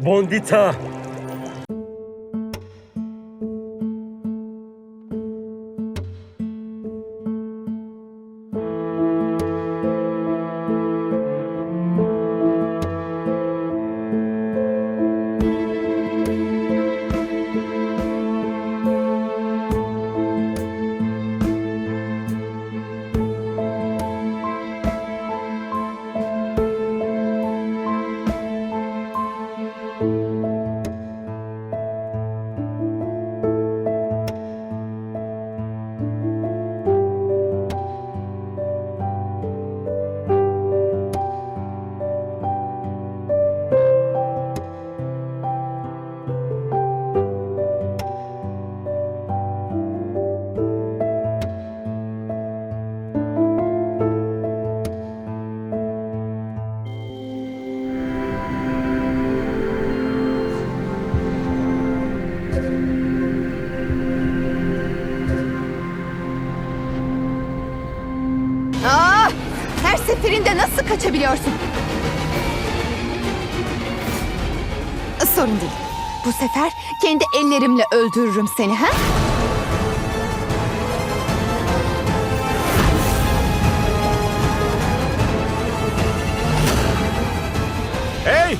Bondita! Seferinde nasıl kaçabiliyorsun? Sorun değil. Bu sefer kendi ellerimle öldürürüm seni ha? Hey!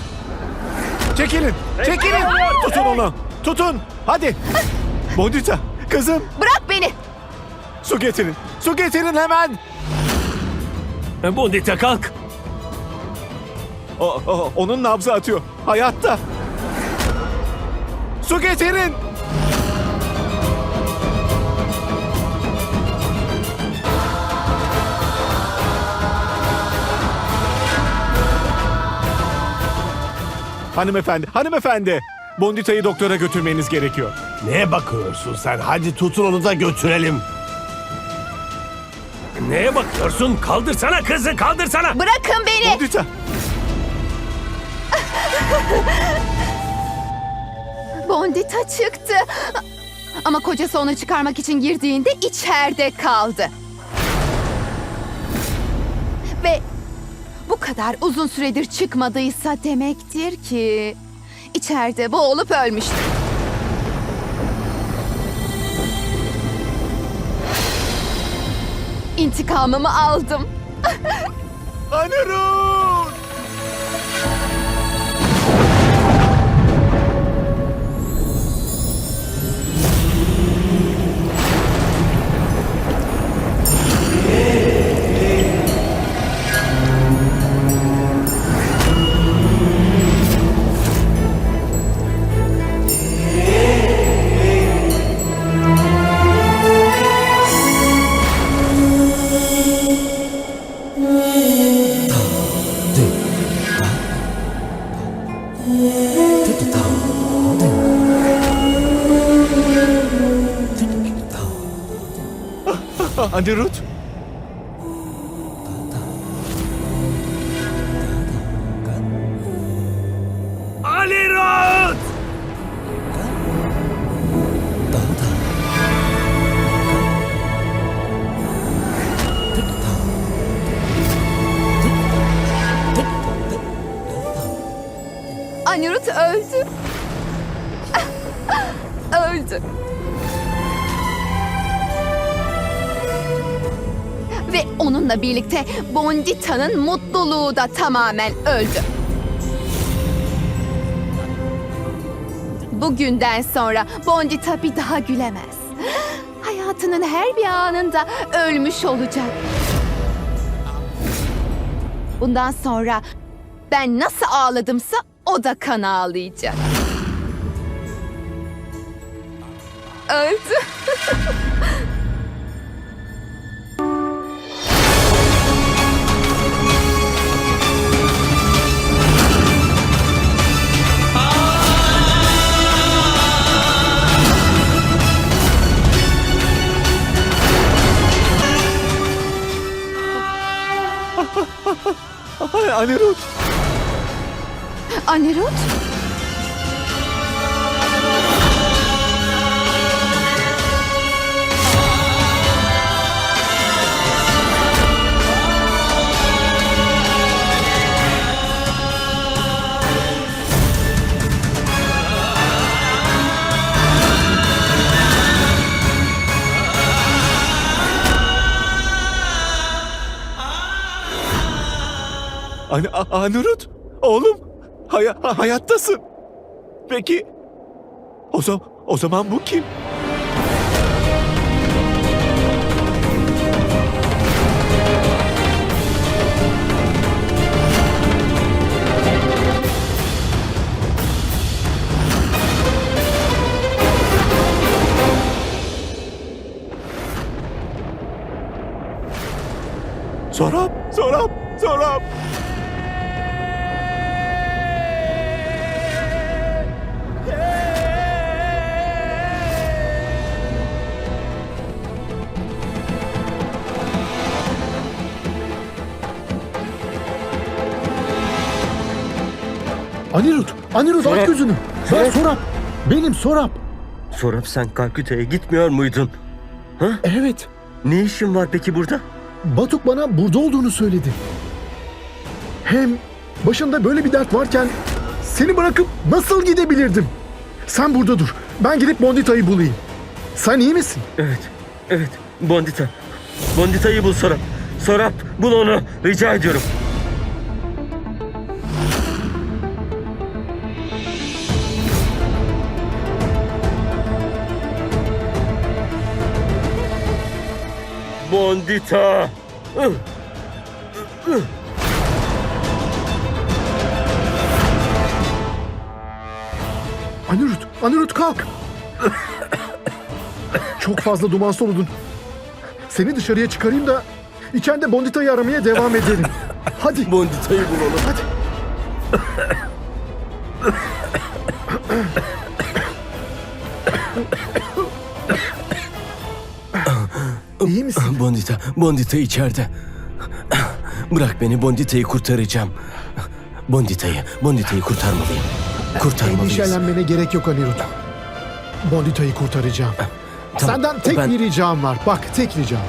Çekilin! Çekilin! Tutun onu! Tutun! Hadi! Bondita! Kızım! Bırak beni. Su getirin! Su getirin hemen! Bondita kalk! O, o- onun nabzı atıyor. Hayatta! Su getirin! Hanımefendi, hanımefendi! Bondita'yı doktora götürmeniz gerekiyor. Neye bakıyorsun sen? Hadi tutun onu da götürelim. Neye bakıyorsun? Kaldırsana kızı kaldırsana! Bırakın beni. Bondita! Bondita çıktı. Ama kocası onu çıkarmak için girdiğinde içeride kaldı. Ve bu kadar uzun süredir çıkmadıysa demektir ki içeride boğulup ölmüştür. İntikamımı aldım. Anirudh! Anirudh! Alirot! Anirudh öldü. öldü. Ve onunla birlikte Bondita'nın mutluluğu da tamamen öldü. Bugünden sonra Bondita bir daha gülemez. Hayatının her bir anında ölmüş olacak. Bundan sonra ben nasıl ağladımsa o da kan ağlayacak. Öldü. Ay, Anirudh! An A- Anirudh, oğlum haya- ha- hayattasın. Peki o zaman o zaman bu kim? Sorap, Sorap, Sorap. Anirut, Anirut aç gözünü. Ben Sorap. Benim Sorap. Sorap sen Kalküta'ya gitmiyor muydun? Evet. Ne işin var peki burada? Batuk bana burada olduğunu söyledi. Hem başında böyle bir dert varken seni bırakıp nasıl gidebilirdim? Sen burada dur. Ben gidip Bondita'yı bulayım. Sen iyi misin? Evet, evet. Bondita. Bondita'yı bul Sorap. Sorap bul onu. Rica ediyorum. Bondita. Ih, Anirut, Anirut kalk. Çok fazla duman soludun. Seni dışarıya çıkarayım da içeride Bondita'yı aramaya devam edelim. Hadi. Bondita'yı bulalım. Hadi. Bondita, Bondita içeride. Bırak beni, Bondita'yı kurtaracağım. Bondita'yı, Bondita'yı kurtarmalıyım. Kurtarmalıyız. Endişelenmene gerek yok Anirudh. Bondita'yı kurtaracağım. Tamam, Senden tek ben- bir ricam var. Bak tek ricam.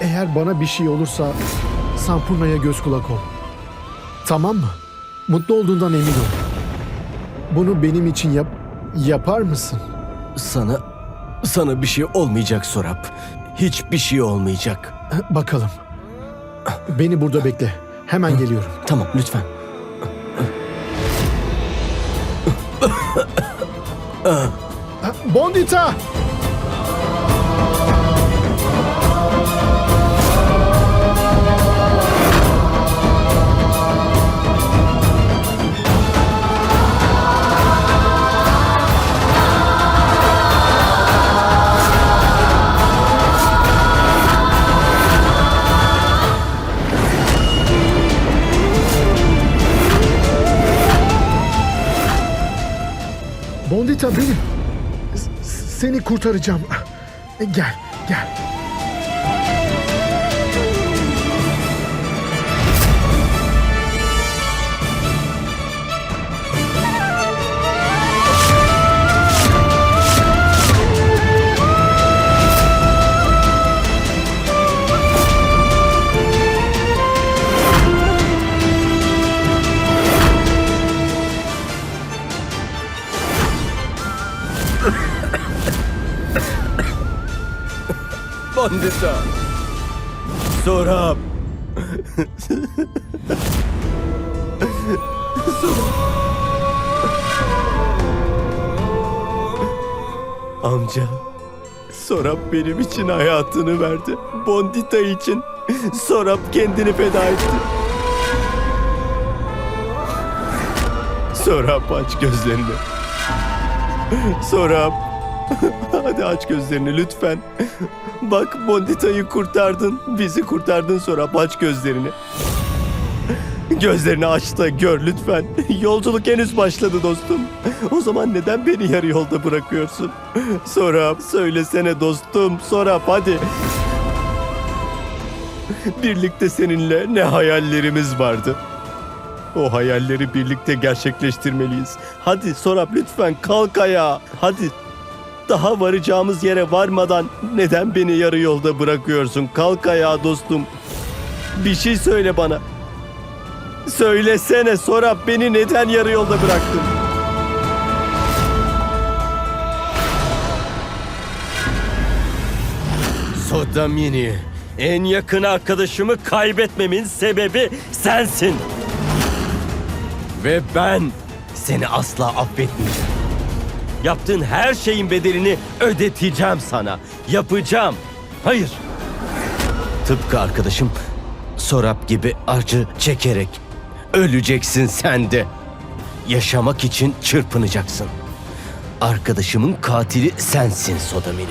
Eğer bana bir şey olursa Sampurna'ya göz kulak ol. Tamam mı? Mutlu olduğundan emin ol. Bunu benim için yap yapar mısın? Sana, sana bir şey olmayacak Sorap. Hiçbir şey olmayacak. Bakalım. Beni burada bekle. Hemen geliyorum. Tamam, lütfen. Bondita! Bondita kurtaracağım. Gel, gel. Bondita. Sorap. Amca. Sorap benim için hayatını verdi. Bondita için. Sorap kendini feda etti. Sorap aç gözlerini. Sorap. Hadi aç gözlerini lütfen. Bak Bondita'yı kurtardın. Bizi kurtardın Sorap aç gözlerini. Gözlerini aç da gör lütfen. Yolculuk henüz başladı dostum. O zaman neden beni yarı yolda bırakıyorsun? Sorap söylesene dostum. Sorap hadi. Birlikte seninle ne hayallerimiz vardı. O hayalleri birlikte gerçekleştirmeliyiz. Hadi Sorap lütfen kalk ayağa. Hadi. Daha varacağımız yere varmadan neden beni yarı yolda bırakıyorsun? Kalk ayağa dostum. Bir şey söyle bana. Söylesene Sorap beni neden yarı yolda bıraktın? Sodamini, En yakın arkadaşımı kaybetmemin sebebi sensin. Ve ben seni asla affetmeyeceğim. Yaptığın her şeyin bedelini ödeteceğim sana. Yapacağım. Hayır. Tıpkı arkadaşım Sorap gibi acı çekerek öleceksin sen de. Yaşamak için çırpınacaksın. Arkadaşımın katili sensin Sodamini.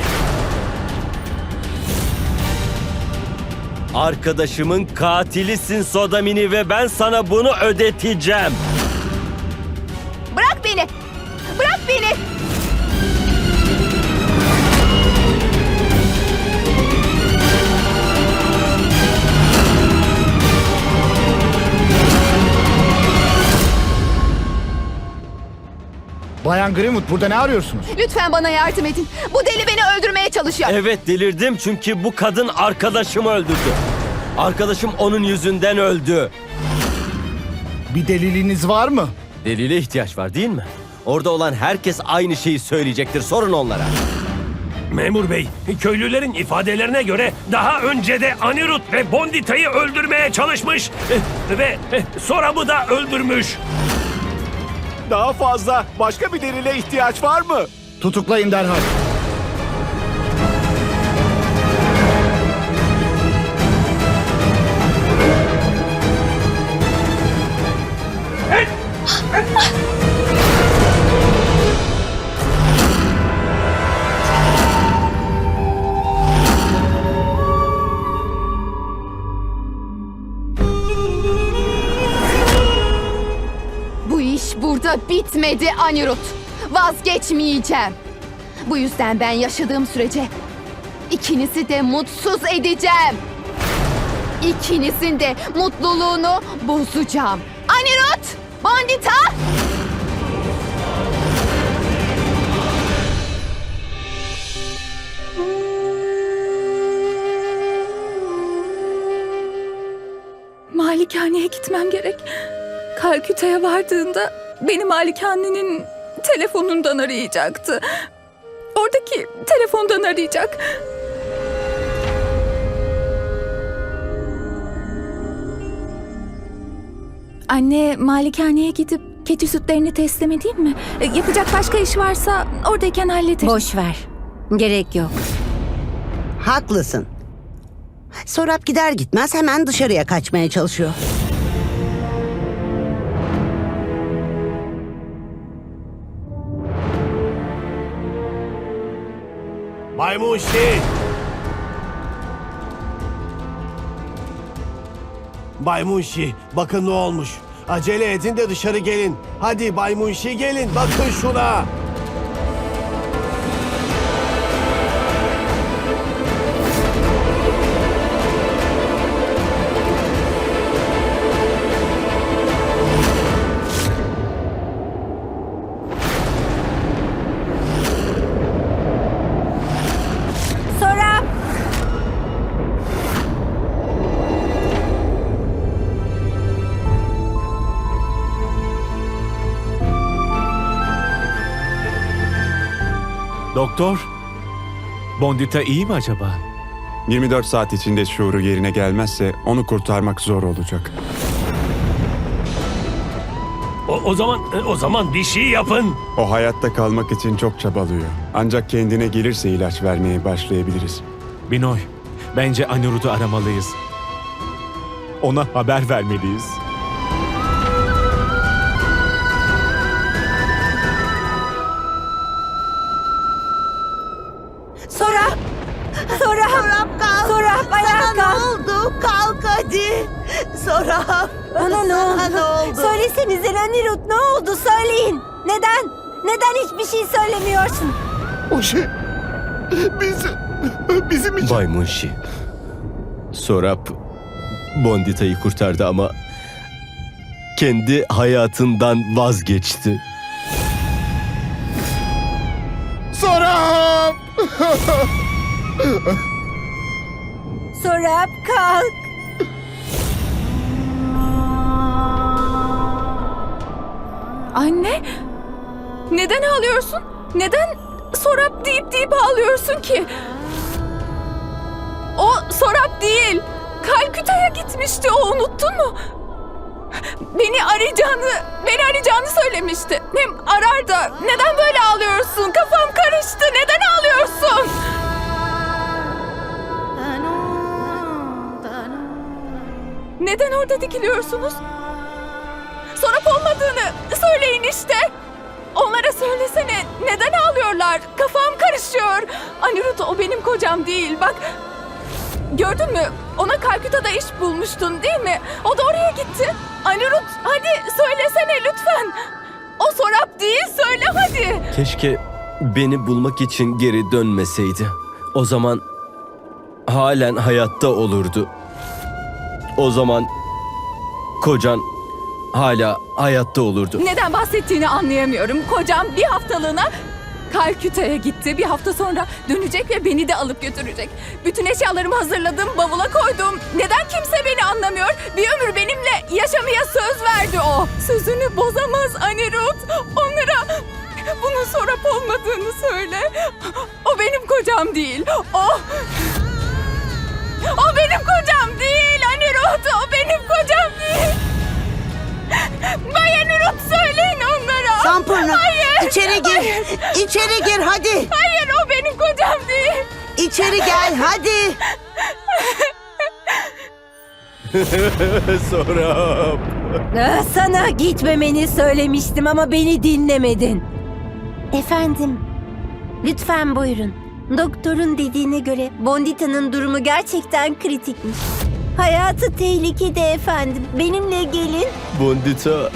Arkadaşımın katilisin Sodamini ve ben sana bunu ödeteceğim. Greenwood burada ne arıyorsunuz? Lütfen bana yardım edin. Bu deli beni öldürmeye çalışıyor. Evet delirdim çünkü bu kadın arkadaşımı öldürdü. Arkadaşım onun yüzünden öldü. Bir deliliniz var mı? Delile ihtiyaç var değil mi? Orada olan herkes aynı şeyi söyleyecektir. Sorun onlara. Memur bey, köylülerin ifadelerine göre daha önce de Anirut ve Bondita'yı öldürmeye çalışmış ve Sorab'ı da öldürmüş. Daha fazla başka bir delile ihtiyaç var mı? Tutuklayın derhal. Burada bitmedi Anirut. Vazgeçmeyeceğim. Bu yüzden ben yaşadığım sürece ikinizi de mutsuz edeceğim. İkinizin de mutluluğunu bozacağım. Anirut! Bandita! Malikaneye gitmem gerek. Kalküta'ya vardığında beni malikanenin telefonundan arayacaktı. Oradaki telefondan arayacak. Anne malikaneye gidip keçi sütlerini teslim edeyim mi? E, Yapacak başka iş varsa oradayken hallederim. Boş ver. Gerek yok. Haklısın. Sorap gider gitmez hemen dışarıya kaçmaya çalışıyor. Baymunşi! Baymunşi, bakın ne olmuş. Acele edin de dışarı gelin. Hadi Baymunşi gelin, bakın şuna. Doktor, Bondita iyi mi acaba? 24 saat içinde şuuru yerine gelmezse onu kurtarmak zor olacak. O, o zaman o zaman bir şey yapın. O hayatta kalmak için çok çabalıyor. Ancak kendine gelirse ilaç vermeye başlayabiliriz. Binoy, bence Anirud'u aramalıyız. Ona haber vermeliyiz. Sorap. Ona ne Sana oldu? ne oldu? Söylesenize Ranirut ne oldu söyleyin. Neden? Neden hiçbir şey söylemiyorsun? O şey... Biz... Bizim için... Bay Munşi. Sorap Bondita'yı kurtardı ama kendi hayatından vazgeçti. Sorap! Sorap kalk. Anne, neden ağlıyorsun? Neden Sorap deyip deyip ağlıyorsun ki? O Sorap değil. Kalküta'ya gitmişti o unuttun mu? Beni arayacağını, beni arayacağını söylemişti. Hem arar da neden böyle ağlıyorsun? Kafam karıştı. Neden ağlıyorsun? Neden orada dikiliyorsunuz? Sorap olmadığını söyleyin işte. Onlara söylesene. Neden ağlıyorlar? Kafam karışıyor. Anirudh o benim kocam değil. Bak gördün mü? Ona Kalküta'da iş bulmuştun değil mi? O da oraya gitti. Anirudh hadi söylesene lütfen. O Sorap değil söyle hadi. Keşke beni bulmak için geri dönmeseydi. O zaman halen hayatta olurdu. O zaman kocan hala hayatta olurdu. Neden bahsettiğini anlayamıyorum. Kocam bir haftalığına Kalküta'ya gitti. Bir hafta sonra dönecek ve beni de alıp götürecek. Bütün eşyalarımı hazırladım, bavula koydum. Neden kimse beni anlamıyor? Bir ömür benimle yaşamaya söz verdi o. Sözünü bozamaz Anirudh. Onlara bunun Sorap olmadığını söyle. O benim kocam değil. O... O benim kocam değil Anirudh. O benim kocam değil. Bay Anirudh söyleyin onlara. Sampurna Hayır. içeri gir. Hayır. İçeri gir hadi. Hayır o benim kocam değil. İçeri gel hadi. Sorap. Ah, Sana gitmemeni söylemiştim ama beni dinlemedin. Efendim, lütfen buyurun. Doktorun dediğine göre Bondita'nın durumu gerçekten kritikmiş. Hayatı tehlikede efendim. Benimle gelin. Bondita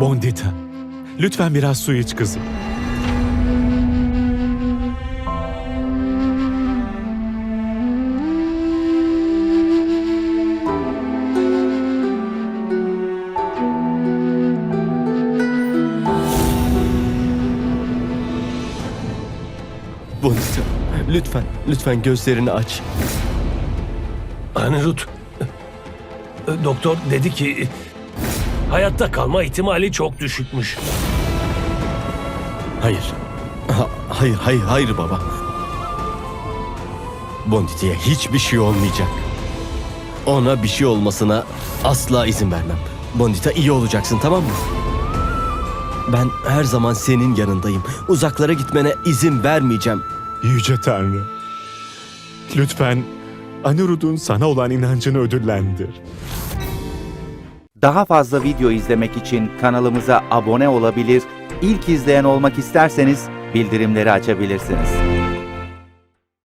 Bondita, lütfen biraz su iç kızım. Lütfen lütfen gözlerini aç. Anirudh, e, doktor dedi ki hayatta kalma ihtimali çok düşükmüş. Hayır. Ha- hayır, hayır, hayır baba. Bondita'ya hiçbir şey olmayacak. Ona bir şey olmasına asla izin vermem. Bondita iyi olacaksın tamam mı? Ben her zaman senin yanındayım. Uzaklara gitmene izin vermeyeceğim. Yüce Tanrı, lütfen Anirud'un sana olan inancını ödüllendir. Daha fazla video izlemek için kanalımıza abone olabilir, ilk izleyen olmak isterseniz bildirimleri açabilirsiniz.